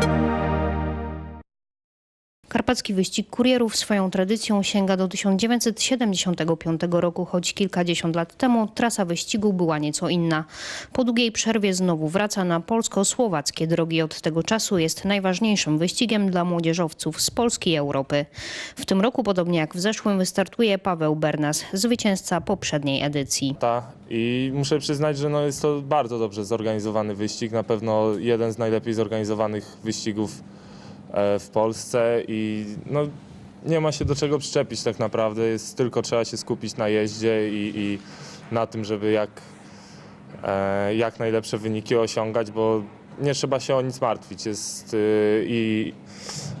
Música Karpacki wyścig kurierów swoją tradycją sięga do 1975 roku, choć kilkadziesiąt lat temu trasa wyścigu była nieco inna. Po długiej przerwie znowu wraca na polsko-słowackie drogi. Od tego czasu jest najważniejszym wyścigiem dla młodzieżowców z Polski i Europy. W tym roku, podobnie jak w zeszłym, wystartuje Paweł Bernas, zwycięzca poprzedniej edycji. Ta. I muszę przyznać, że no jest to bardzo dobrze zorganizowany wyścig. Na pewno jeden z najlepiej zorganizowanych wyścigów w Polsce i no, nie ma się do czego przyczepić tak naprawdę. Jest, tylko trzeba się skupić na jeździe i, i na tym, żeby jak, e, jak najlepsze wyniki osiągać, bo nie trzeba się o nic martwić. Jest y, i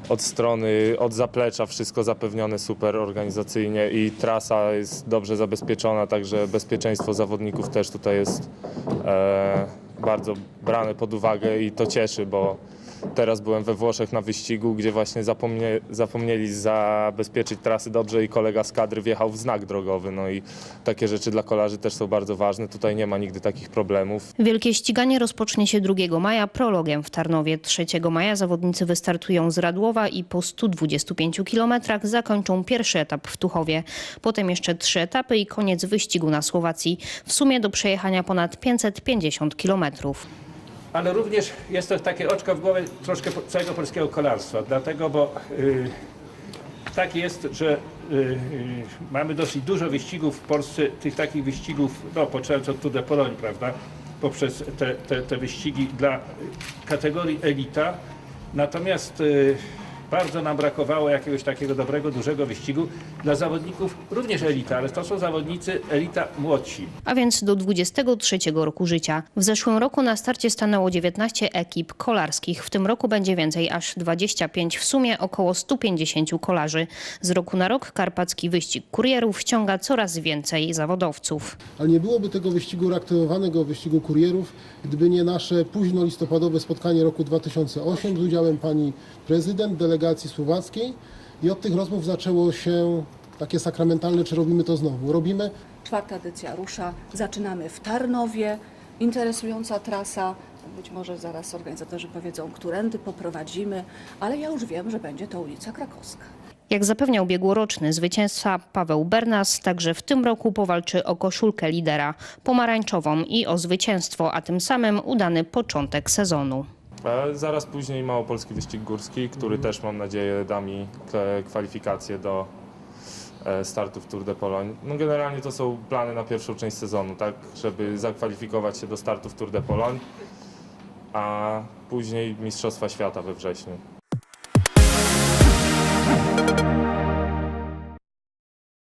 od strony, od zaplecza wszystko zapewnione super organizacyjnie i trasa jest dobrze zabezpieczona, także bezpieczeństwo zawodników też tutaj jest e, bardzo brane pod uwagę i to cieszy, bo teraz byłem we Włoszech na wyścigu, gdzie właśnie zapomnie, zapomnieli zabezpieczyć trasy dobrze i kolega z kadry wjechał w znak drogowy. No i takie rzeczy dla kolarzy też są bardzo ważne. Tutaj nie ma nigdy takich problemów. Wielkie ściganie rozpocznie się 2 maja prologiem w Tarnowie. 3 maja zawodnicy wystartują z Radłowa i po 125 kilometrach zakończą pierwszy etap w Tuchowie. Potem jeszcze trzy etapy i koniec wyścigu na Słowacji. W sumie do przejechania ponad 550 kilometrów. Ale również jest to takie oczko w głowę troszkę całego polskiego kolarstwa, dlatego, bo y, tak jest, że y, y, mamy dosyć dużo wyścigów w Polsce, tych takich wyścigów, no poczynając od Tour de Pologne, prawda, poprzez te, te, te wyścigi dla kategorii elita, natomiast y, bardzo nam brakowało jakiegoś takiego dobrego, dużego wyścigu dla zawodników również elita, ale to są zawodnicy elita młodsi. A więc do 23 roku życia. W zeszłym roku na starcie stanęło 19 ekip kolarskich. W tym roku będzie więcej, aż 25, w sumie około 150 kolarzy. Z roku na rok karpacki wyścig kurierów ściąga coraz więcej zawodowców. Ale nie byłoby tego wyścigu reaktywowanego, wyścigu kurierów, gdyby nie nasze późno listopadowe spotkanie roku 2008 z udziałem pani prezydent delegacji słowackiej i od tych rozmów zaczęło się takie sakramentalne, czy robimy to znowu. Robimy, Czwarta edycja rusza. Zaczynamy w Tarnowie. Interesująca trasa. Być może zaraz organizatorzy powiedzą, którędy poprowadzimy, ale ja już wiem, że będzie to ulica Krakowska. Jak zapewniał biegłoroczny zwycięzca Paweł Bernas, także w tym roku powalczy o koszulkę lidera pomarańczową i o zwycięstwo, a tym samym udany początek sezonu. E, Zaraz później Małopolski Wyścig Górski, który też mam nadzieję da mi k- kwalifikacje do e, startu w Tour de Pologne. No generalnie to są plany na pierwszą część sezonu, tak, żeby zakwalifikować się do startu w Tour de Pologne, a później Mistrzostwa Świata we wrześniu.